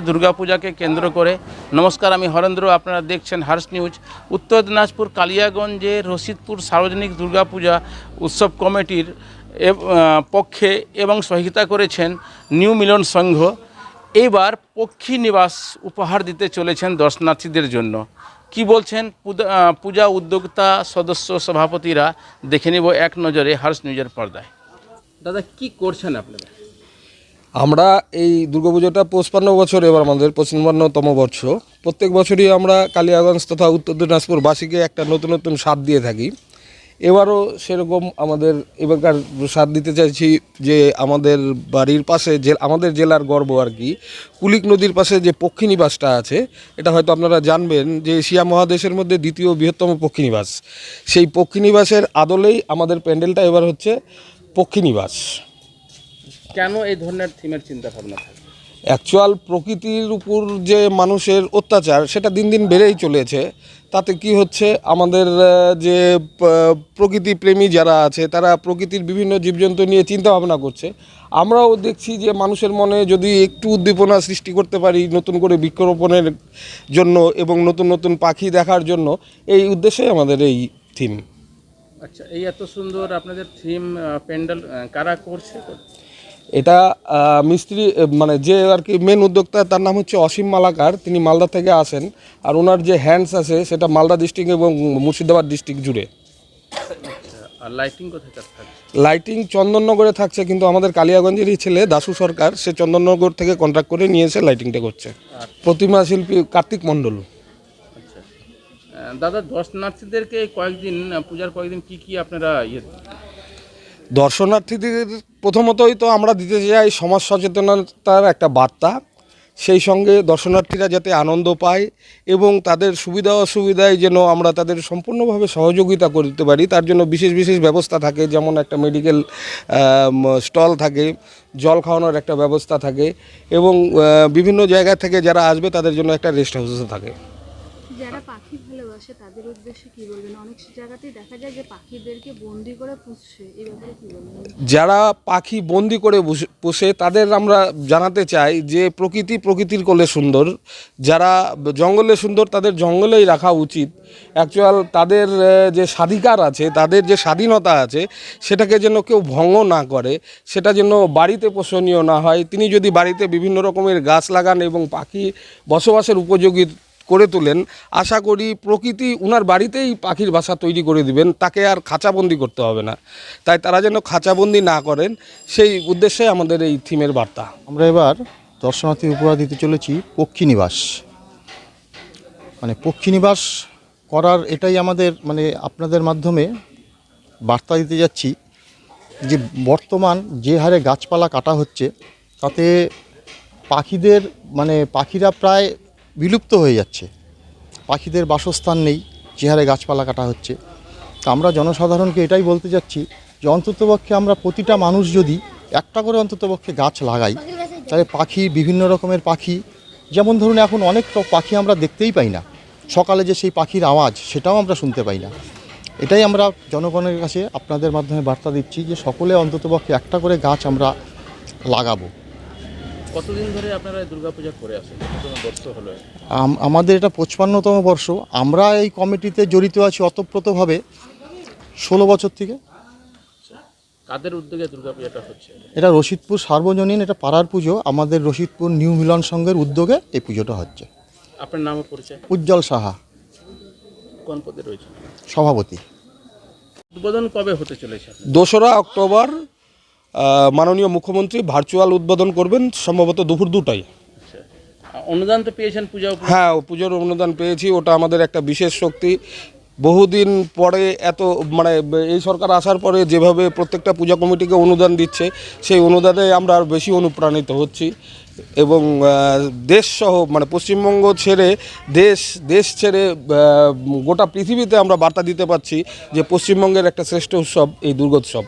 দুর্গাপূজাকে কেন্দ্র করে। নমস্কার, আমি হরেন্দ্র, আপনারা দেখছেন হার্স নিউজ। উত্তর দিনাজপুর কালিয়াগঞ্জে রশিদপুর সার্বজনিক দুর্গাপূজা উৎসব কমিটির পক্ষে এবং সহযোগিতা করেছেন নিউ মিলন সংঘ। এইবার পক্ষী নিবাস উপহার দিতে চলেছেন দর্শনার্থীদের জন্য। কি বলছেন পূজা- উদ্যোক্তা সদস্য সভাপতিরা? দেখে নেব এক নজরে হার্স নিউজের পর্দায়। দাদা, কি করছেন আপনারা? আমরা এই দুর্গাপুজোটা পঁচপান্ন বছর এবার আমাদের পঁচপান্নতম বর্ষ। প্রত্যেক বছরই আমরা কালিয়াগঞ্জ তথা উত্তর দিনাজপুরবাসীকে একটা নতুন নতুন স্বাদ দিয়ে থাকি। এবারও সেরকম আমাদের এবারকার স্বাদ দিতে চাইছি যে আমাদের বাড়ির পাশে যে, আমাদের জেলার গর্ব আর কি। কুলিক নদীর পাশে যে পক্ষীনিবাসটা আছে, এটা হয়তো আপনারা জানবেন যে এশিয়া মহাদেশের মধ্যে দ্বিতীয় বৃহত্তম পক্ষীনিবাস সেই পক্ষীনিবাসের আদলেই আমাদের প্যান্ডেলটা এবার হচ্ছে পক্ষীনিবাস কেন এই ধরনের থিমের চিন্তা ভাবনা থাকে? অ্যাকচুয়াল প্রকৃতির উপর যে মানুষের অত্যাচার সেটা দিন দিন বেড়েই চলেছে। তাতে কি হচ্ছে? আমাদের যে প্রকৃতি প্রেমী যারা আছে তারা প্রকৃতির বিভিন্ন জীবজন্তু নিয়ে চিন্তা ভাবনা করছে। আমরাও দেখছি যে মানুষের মনে যদি একটু উদ্দীপনা সৃষ্টি করতে পারি নতুন করে বৃক্ষরোপণের জন্য এবং নতুন নতুন পাখি দেখার জন্য এই উদ্দেশ্যে আমাদের এই থিম। আচ্ছা এই এত সুন্দর আপনাদের থিম প্যান্ডেল কারা করছে? এটা মিস্ত্রি মানে যে আর কি মেন উদ্যোক্তা তার নাম হচ্ছে অসীম মালাকার। তিনি মালদা থেকে আসেন আর ওনার যে হ্যান্ডস আছে সেটা মালদা ডিস্ট্রিক্ট এবং মুর্শিদাবাদ ডিস্ট্রিক্ট জুড়ে। লাইটিং লাইটিং চন্দননগরে থাকছে কিন্তু আমাদের কালিয়াগঞ্জেরই ছেলে দাসু সরকার সে চন্দননগর থেকে কন্ট্রাক্ট করে নিয়ে এসে লাইটিংটা করছে। প্রতিমা শিল্পী কার্তিক মণ্ডল। আচ্ছা। দাদা দর্শনার্থীদেরকে কয়েকদিন পূজার কয়েকদিন কি কি আপনারা ইয়ে দর্শনার্থীদের প্রথমতই তো আমরা দিতে চাই সমাজ সচেতনতার একটা বার্তা। সেই সঙ্গে দর্শনার্থীরা যাতে আনন্দ পায় এবং তাদের সুবিধা অসুবিধায় যেন আমরা তাদের সম্পূর্ণভাবে সহযোগিতা করতে পারি, তার জন্য বিশেষ বিশেষ ব্যবস্থা থাকে, যেমন একটা মেডিকেল স্টল থাকে, জল খাওয়ানোর একটা ব্যবস্থা থাকে এবং বিভিন্ন জায়গা থেকে যারা আসবে তাদের জন্য একটা রেস্ট হাউসও থাকে। ভালোবাসে তাদের উদ্দেশ্যে কি বলবেন? অনেক জায়গাতেই দেখা যায় যে পাখিদেরকে বন্দি করে পুষছে। এই ব্যাপারে কি বলবেন? যারা পাখি বন্দি করে পোষে তাদের আমরা জানাতে চাই যে প্রকৃতি প্রকৃতির কোলে সুন্দর। যারা জঙ্গলে সুন্দর, তাদের জঙ্গলেই রাখা উচিত। অ্যাকচুয়াল তাদের যে স্বাধিকার আছে, তাদের যে স্বাধীনতা আছে, সেটাকে যেন কেউ ভঙ্গ না করে, সেটা যেন বাড়িতে পোষণীয় না হয়। তিনি যদি বাড়িতে বিভিন্ন রকমের গাছ লাগান এবং পাখি বসবাসের উপযোগী করে তোলেন, আশা করি প্রকৃতি উনার বাড়িতেই পাখির বাসা তৈরি করে দিবেন, তাকে আর খাঁচাবন্দি করতে হবে না। তাই তারা যেন খাঁচাবন্দি না করেন, সেই উদ্দেশ্যে আমাদের এই থিমের বার্তা। আমরা এবার দর্শনার্থী উপহার দিতে চলেছি পক্ষী নিবাস। মানে পক্ষী নিবাস করার এটাই আমাদের মানে আপনাদের মাধ্যমে বার্তা দিতে যাচ্ছি যে বর্তমান যে হারে গাছপালা কাটা হচ্ছে, তাতে পাখিদের মানে পাখিরা প্রায় বিলুপ্ত হয়ে যাচ্ছে। পাখিদের বাসস্থান নেই যে হারে গাছপালা কাটা হচ্ছে। তা আমরা জনসাধারণকে এটাই বলতে যাচ্ছি যে অন্ততপক্ষে আমরা প্রতিটা মানুষ যদি একটা করে অন্ততপক্ষে গাছ লাগাই, তাহলে পাখি বিভিন্ন রকমের পাখি, যেমন ধরুন এখন অনেক পাখি আমরা দেখতেই পাই না। সকালে যে সেই পাখির আওয়াজ, সেটাও আমরা শুনতে পাই না। এটাই আমরা জনগণের কাছে আপনাদের মাধ্যমে বার্তা দিচ্ছি যে সকলে অন্ততপক্ষে একটা করে গাছ আমরা লাগাবো। কতদিন ধরে আপনারা দুর্গাপূজা করে আসেন? বর্ষ হলো? আমাদের এটা পঁচপান্নতম বর্ষ। আমরা এই কমিটিতে জড়িত আছি অতপ্রতভাবে ষোলো বছর থেকে। কাদের উদ্যোগে দুর্গাপূজাটা হচ্ছে? এটা রশিদপুর সার্বজনীন এটা পাড়ার পুজো। আমাদের রশিদপুর নিউ মিলন সংঘের উদ্যোগে এই পুজোটা হচ্ছে। আপনার নাম পরিচয়? উজ্জ্বল সাহা। কোন পদে রয়েছে সভাপতি। উদ্বোধন কবে হতে চলেছে? দোসরা অক্টোবর মাননীয় মুখ্যমন্ত্রী ভার্চুয়াল উদ্বোধন করবেন সম্ভবত দুপুর দুটাই অনুদান তো পেয়েছেন পূজা হ্যাঁ ও পুজোর অনুদান পেয়েছি ওটা আমাদের একটা বিশেষ শক্তি। বহুদিন পরে এত মানে এই সরকার আসার পরে যেভাবে প্রত্যেকটা পূজা কমিটিকে অনুদান দিচ্ছে সেই অনুদানে আমরা আর বেশি অনুপ্রাণিত হচ্ছি। এবং আহ, দেশ সহ মানে পশ্চিমবঙ্গ ছেড়ে দেশ দেশ ছেড়ে গোটা পৃথিবীতে আমরা বার্তা দিতে পারছি যে পশ্চিমবঙ্গের একটা শ্রেষ্ঠ উৎসব এই দুর্গোৎসব।